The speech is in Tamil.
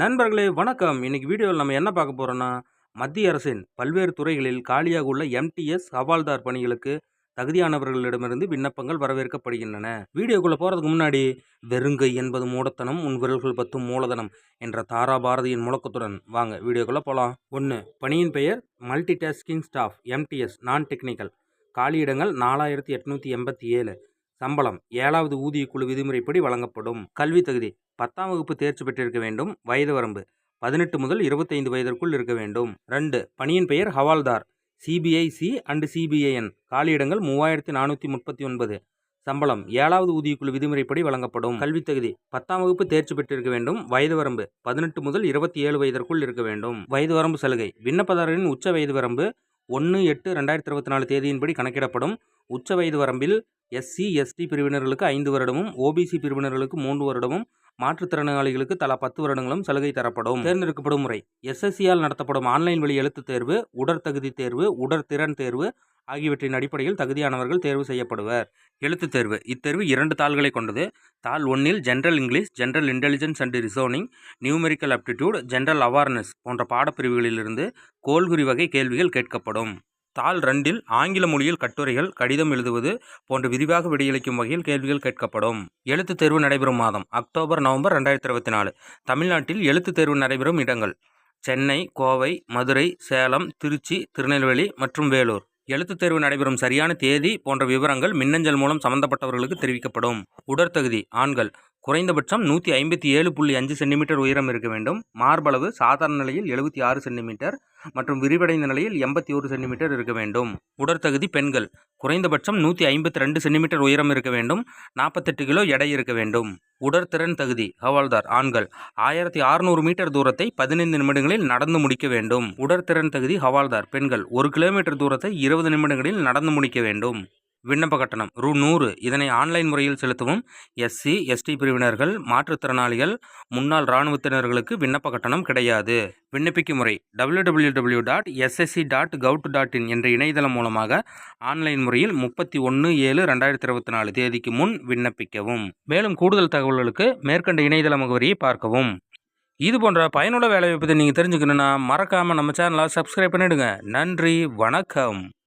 நண்பர்களே வணக்கம். இன்னைக்கு வீடியோவில் நம்ம என்ன பார்க்க போகிறோன்னா மத்திய அரசின் பல்வேறு துறைகளில் காலியாக உள்ள எம்டிஎஸ் ஹவால்தார் பணிகளுக்கு தகுதியானவர்களிடமிருந்து விண்ணப்பங்கள் வரவேற்கப்படுகின்றன. வீடியோக்குள்ளே போகிறதுக்கு முன்னாடி வெறுங்கை என்பது மூடத்தனம் உன் விரல்கள் பத்தும் மூலதனம் என்ற தாரா பாரதியின் முழக்கத்துடன் வாங்க வீடியோக்குள்ளே போகலாம் ஒன்று பணியின் பெயர் multi tasking staff MTS non technical காலியிடங்கள் நாலாயிரத்தி எட்நூற்றி எண்பத்தி ஏழு. சம்பளம் ஏழாவது ஊதிய குழு விதிமுறைப்படி வழங்கப்படும். கல்வி தகுதி பத்தாம் வகுப்பு தேர்ச்சி பெற்றிருக்க வேண்டும் வயது வரம்பு பதினெட்டு முதல் இருபத்தைந்து வயதிற்குள் இருக்க வேண்டும். ரெண்டு பணியின் பெயர் ஹவால்தார் சிபிஐசி அண்டு சிபிஐஎன் காலியிடங்கள் மூவாயிரத்தி நானூற்றி முப்பத்தி ஒன்பது. சம்பளம் ஏழாவது ஊதியக்குழு விதிமுறைப்படி வழங்கப்படும். கல்வித் தகுதி பத்தாம் வகுப்பு தேர்ச்சி பெற்றிருக்க வேண்டும் வயது வரம்பு பதினெட்டு முதல் இருபத்தி ஏழு வயதிற்குள் இருக்க வேண்டும். வயது வரம்பு சலுகை விண்ணப்பதாரரின் உச்ச வயது வரம்பு ஒன்று எட்டு ரெண்டாயிரத்தி இருபத்தி நாலு தேதியின்படி கணக்கிடப்படும். உச்ச வயது வரம்பில் எஸ்சி எஸ்டி பிரிவினர்களுக்கு ஐந்து வருடமும் ஓபிசி பிரிவினர்களுக்கு மூன்று வருடமும் மாற்றுத்திறனாளிகளுக்கு தலா பத்து வருடங்களும் சலுகை தரப்படும். தேர்ந்தெடுக்கப்படும் முறை. எஸ்எஸ்சியால் நடத்தப்படும் ஆன்லைன் வழி எழுத்துத் தேர்வு உடற்தகுதி தேர்வு உடற்திறன் தேர்வு ஆகியவற்றின் அடிப்படையில் தகுதியானவர்கள் தேர்வு செய்யப்படுவர். எழுத்துத் தேர்வு. இத்தேர்வு இரண்டு தாள்களை கொண்டது. தாள் ஒன்றில் general English general intelligence and reasoning numerical aptitude general awareness போன்ற பாடப்பிரிவுகளிலிருந்து கோல்குறி வகை கேள்விகள் கேட்கப்படும். தாள் ரெண்டில் ஆங்கில மொழியில் கட்டுரைகள் கடிதம் எழுதுவது போன்ற விரிவாக விடையளிக்கும் வகையில் கேள்விகள் கேட்கப்படும். எழுத்துத் தேர்வு நடைபெறும் மாதம் அக்டோபர் நவம்பர் ரெண்டாயிரத்தி இருபத்தி நாலு தமிழ்நாட்டில் எழுத்துத் தேர்வு நடைபெறும் இடங்கள் சென்னை கோவை மதுரை சேலம் திருச்சி திருநெல்வேலி மற்றும் வேலூர். எழுத்துத் தேர்வு நடைபெறும் சரியான தேதி போன்ற விவரங்கள் மின்னஞ்சல் மூலம் சம்பந்தப்பட்டவர்களுக்கு தெரிவிக்கப்படும். உடற்தகுதி ஆண்கள். குறைந்தபட்சம் நூற்றி ஐம்பத்தி ஏழு புள்ளி அஞ்சு சென்டிமீட்டர் உயரம் இருக்க வேண்டும். மார்பளவு சாதாரண நிலையில் எழுபத்தி ஆறு சென்டிமீட்டர் மற்றும் விரிவடைந்த நிலையில் எண்பத்தி ஒரு சென்டிமீட்டர் இருக்க வேண்டும். உடற்தகுதி பெண்கள். குறைந்தபட்சம் நூற்றி ஐம்பத்தி ரெண்டு சென்டிமீட்டர் உயரம் இருக்க வேண்டும். நாற்பத்தெட்டு கிலோ எடை இருக்க வேண்டும். உடற்திறன் தகுதி ஹவால்தார் ஆண்கள். ஆயிரத்தி அறுநூறு மீட்டர் தூரத்தை பதினைந்து நிமிடங்களில் நடந்து முடிக்க வேண்டும். உடற்திறன் தகுதி ஹவால்தார். பெண்கள் ஒரு கிலோமீட்டர் தூரத்தை இருபது நிமிடங்களில் நடந்து முடிக்க வேண்டும். விண்ணப்ப கட்டணம். ரூ. நூறு. இதனை ஆன்லைன் முறையில் செலுத்தவும் எஸ்சி எஸ்டி பிரிவினர்கள் மாற்றுத்திறனாளிகள் முன்னாள் இராணுவத்தினர்களுக்கு விண்ணப்ப கட்டணம் கிடையாது. விண்ணப்பிக்கும் முறை W W W dot SSC dot gov dot in என்ற இணையதளம் மூலமாக ஆன்லைன் முறையில் முப்பத்தி ஒன்று ஏழு ரெண்டாயிரத்தி இருபத்தி நாலு தேதிக்கு முன் விண்ணப்பிக்கவும். மேலும் கூடுதல் தகவல்களுக்கு மேற்கண்ட இணையதள முகவரியை பார்க்கவும். இது போன்ற பயனுள்ள வேலைவாய்ப்பு நீங்கள் தெரிஞ்சுக்கணுன்னா மறக்காமல் நம்ம சேனலை சப்ஸ்கிரைப் பண்ணிவிடுங்க நன்றி. வணக்கம்.